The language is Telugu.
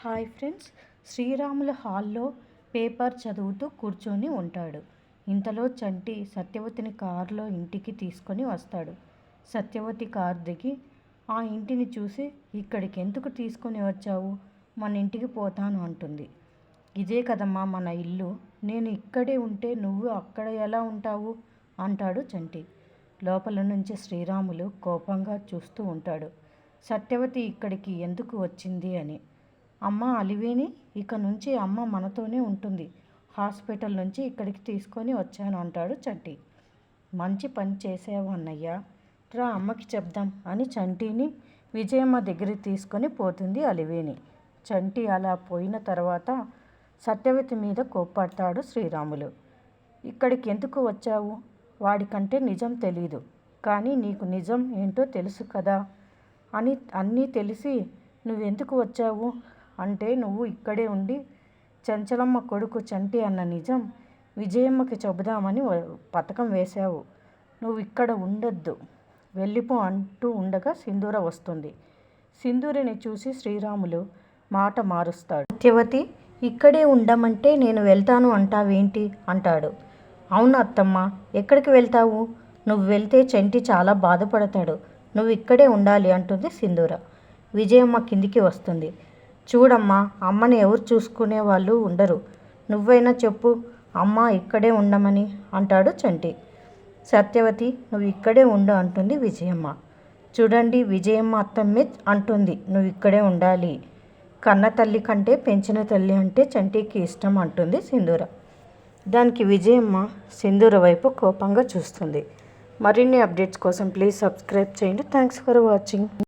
Hi friends. శ్రీరాముల హాల్లో పేపర్ చదువుతూ కూర్చొని ఉంటాడు. ఇంతలో చంటి సత్యవతిని కారులో ఇంటికి తీసుకొని వస్తాడు. సత్యవతి కారు దిగి ఆ ఇంటిని చూసి ఇక్కడికి ఎందుకు తీసుకొని వచ్చావు? మన ఇంటికి పోతాను అంటుంది. ఇదే కదమ్మా మన ఇల్లు. నేను ఇక్కడే ఉంటే నువ్వు అక్కడ ఎలా ఉంటావు? అంటాడు చంటి. లోపల నుంచి శ్రీరాములు కోపంగా చూస్తూ ఉంటాడు. సత్యవతి ఇక్కడికి ఎందుకు వచ్చింది? అని. అమ్మ అలివేని ఇక నుంచి అమ్మ మనతోనే ఉంటుంది. హాస్పిటల్ నుంచి ఇక్కడికి తీసుకొని వచ్చాను అంటాడు చంటి. మంచి పని చేసావు అన్నయ్య. రా అమ్మకి చెప్దాం అని చంటిని విజయమ్మ దగ్గరికి తీసుకొని పోతుంది అలివేని. చంటి అలా పోయిన తర్వాత సత్యవతి మీద కోప్పడతాడు శ్రీరాములు. ఇక్కడికి ఎందుకు వచ్చావు? వాడికంటే నిజం తెలీదు. కానీ నీకు నిజం ఏంటో తెలుసు కదా? అని అన్నీ తెలిసి నువ్వెందుకు వచ్చావు? అంటే నువ్వు ఇక్కడే ఉండి చంచలమ్మ కొడుకు చంటి అన్న నిజం విజయమ్మకి చెబుదామని పథకం వేశావు. నువ్వు ఇక్కడ ఉండొద్దు. వెళ్ళిపో అంటూ ఉండగా సింధూర వస్తుంది. సింధూరిని చూసి శ్రీరాములు మాట మారుస్తాడు. సత్యవతి ఇక్కడే ఉండమంటే నేను వెళ్తాను అంటావేంటి? అంటాడు. అవును అత్తమ్మ ఎక్కడికి వెళ్తావు? నువ్వు వెళ్తే చంటి చాలా బాధపడతాడు. నువ్వు ఇక్కడే ఉండాలి అంటుంది సింధూర. విజయమ్మ కిందికి వస్తుంది. చూడమ్మా అమ్మని ఎవరు చూసుకునే వాళ్ళు ఉండరు. నువ్వైనా చెప్పు అమ్మ ఇక్కడే ఉండమని అంటాడు చంటి. సత్యవతి నువ్వు ఇక్కడే ఉండు అంటుంది విజయమ్మ. చూడండి విజయమ్మ అత్తమ్మే అంటుంది నువ్వు ఇక్కడే ఉండాలి. కన్న తల్లి కంటే పెంచిన తల్లి అంటే చంటికి ఇష్టం అంటుంది సింధూర. దానికి విజయమ్మ సింధూర వైపు కోపంగా చూస్తుంది. మరిన్ని అప్డేట్స్ కోసం ప్లీజ్ సబ్స్క్రైబ్ చేయండి. Thanks for watching.